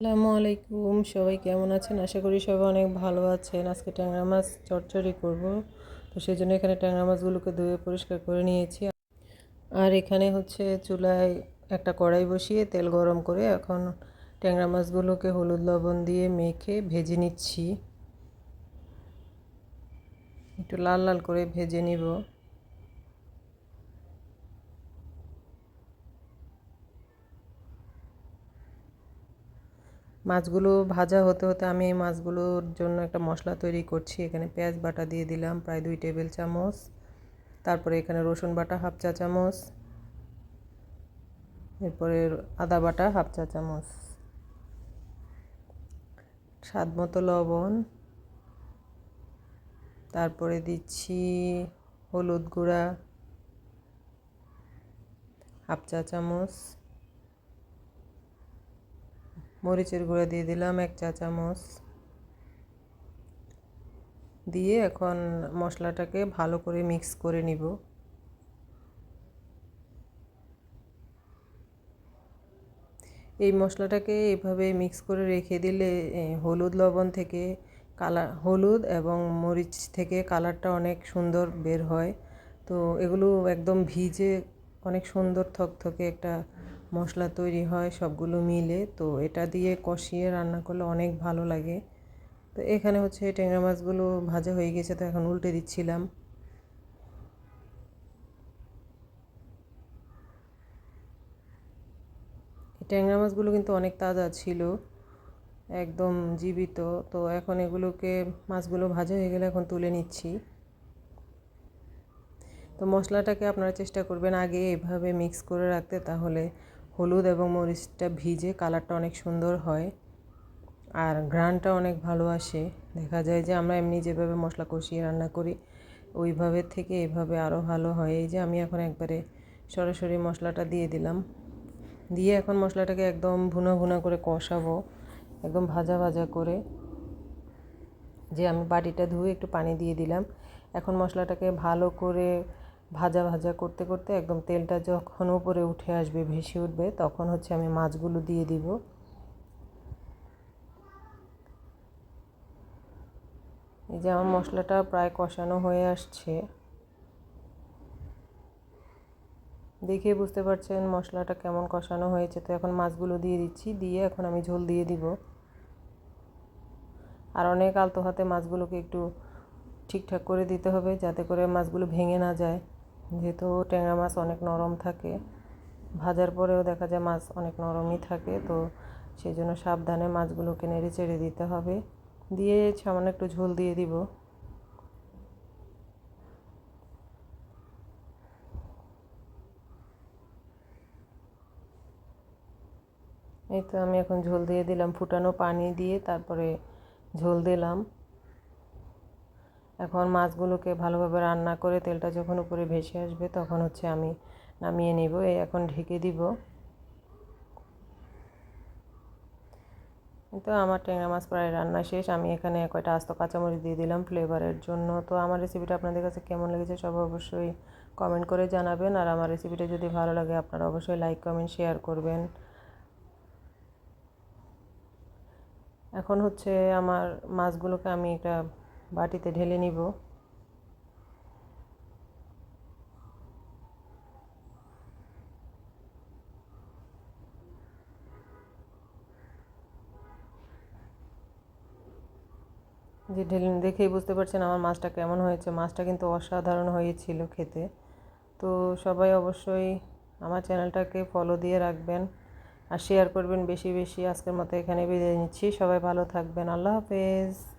আসসালামু আলাইকুম, সবাই কেমন আছেন? আশা করি সবাই অনেক ভালো আছেন। আজকে ট্যাংরা মাছ চটচড়ি করব। তো সেই জন্য এখানে ট্যাংরা মাছগুলোকে ধুয়ে পরিষ্কার করে নিয়েছি। আর এখানে হচ্ছে চুলায় একটা কড়াই বসিয়ে তেল গরম করে এখন ট্যাংরা মাছগুলোকে হলুদ লবণ দিয়ে মেখে ভেজে নিচ্ছি। একটু লাল লাল করে ভেজে নিব। মাছগুলো ভাজা হতে হতে আমি এই মাছগুলোর জন্য একটা মশলা তৈরি করছি। এখানে পেঁয়াজ বাটা দিয়ে দিলাম প্রায় দুই টেবিল চামচ। তারপরে এখানে রসুন বাটা হাফ চা চামচ। এরপরে আদা বাটা হাফ চা চামচ। স্বাদ মতো লবণ। তারপরে দিচ্ছি হলুদ গুঁড়া হাফ চা চামচ। মরিচের গুঁড়া দিয়ে দিলাম, এক চা চামচ। দিয়ে এখন মশলাটাকে ভালো করে মিক্স করে নিব। এই মশলাটাকে এভাবে মিক্স করে রেখে দিলে হলুদ লবণ থেকে কালার হলুদ এবং মরিচ থেকে কালারটা অনেক সুন্দর বের হয়। তো এগুলো একদম ভিজে অনেক সুন্দর থকথকে একটা মশলা তৈরি হয় সবগুলো মিলে, তো এটা দিয়ে কষিয়ে রান্না করলে অনেক ভালো লাগে। তো এখানে হচ্ছে ট্যাংরা মাছগুলো ভাজা হয়ে গেছে, তো এখন উল্টে দিচ্ছিলাম। ট্যাংরা মাছগুলো কিন্তু অনেক তাজা ছিল, একদম জীবিত। তো এখন এগুলোকে, মাছগুলো ভাজা হয়ে গেলে এখন তুলে নিচ্ছি। তো মশলাটাকে আপনারা চেষ্টা করবেন আগে এভাবে মিক্স করে রাখতে, তাহলে হলুদ এবং মরিচটা ভিজে কালারটা অনেক সুন্দর হয়। আর ঘ্রাণটা অনেক ভালো আসে। দেখা যায় যে আমরা এমনি যেভাবে মশলা কষিয়ে রান্না করি, ওইভাবে থেকে এভাবে আরও ভালো হয়। এই যে আমি এখন একবারে সরাসরি মশলাটা দিয়ে দিলাম। দিয়ে এখন মশলাটাকে একদম ভুনা ভুনা করে কষাবো, একদম ভাজা ভাজা করে। যে আমি বাটিটা ধুয়ে একটু পানি দিয়ে দিলাম। এখন মশলাটাকে ভালো করে ভাজা ভাজা করতে করতে একদম তেলটা যখন উপরে উঠে আসবে, ভেসে উঠবে, তখন হচ্ছে আমি মাছগুলো দিয়ে দিব। এই যে আমার মশলাটা প্রায় কষানো হয়ে আসছে। দেখে বুঝতে পারছেন মশলাটা কেমন কষানো হয়েছে। তো এখন মাছগুলো দিয়ে দিচ্ছি, দিয়ে এখন আমি ঝোল দিয়ে দিব। আর অনেক আলতো হাতে মাছগুলোকে একটু ঠিকঠাক করে দিতে হবে, যাতে করে মাছগুলো ভেঙে না যায়। যেহেতু ট্যাংরা মাছ অনেক নরম থাকে, ভাজার পরেও দেখা যায় মাছ অনেক নরমই থাকে, তো সেই জন্য সাবধানে মাছগুলোকে নেড়ে চেড়ে দিতে হবে। দিয়ে সামান্য একটু ঝোল দিয়ে দিব। এই তো আমি এখন ঝোল দিয়ে দিলাম, ফুটানো পানি দিয়ে তারপরে ঝোল দিলাম। এখন মাছগুলোকে ভালোভাবে রান্না করে তেলটা যখন উপরে ভেসে আসবে তখন হচ্ছে আমি নামিয়ে নিব। এই এখন ঢেকে দিব। তো আমার ট্যাংরা মাছ প্রায় রান্না শেষ। আমি এখানে কয়টা আস্ত কাঁচামরিচ দিয়ে দিলাম ফ্লেভারের জন্য। তো আমার রেসিপিটা আপনাদের কাছে কেমন লেগেছে সব অবশ্যই কমেন্ট করে জানাবেন। আর আমার রেসিপিটা যদি ভালো লাগে, আপনারা অবশ্যই লাইক কমেন্ট শেয়ার করবেন। এখন হচ্ছে আমার মাছগুলোকে আমি একটা বাটিতে ঢেলে নিব। যে ঢেলে দেখেই বুঝতে পারছেন আমার মাছটা কেমন হয়েছে। মাছটা কিন্তু অসাধারণ হয়েছিল খেতে। তো সবাই অবশ্যই আমার চ্যানেলটাকে ফলো দিয়ে রাখবেন আর শেয়ার করবেন বেশি বেশি। আজকের মতো এখানে বিদায় নিচ্ছি। সবাই ভালো থাকবেন। আল্লাহ হাফেজ।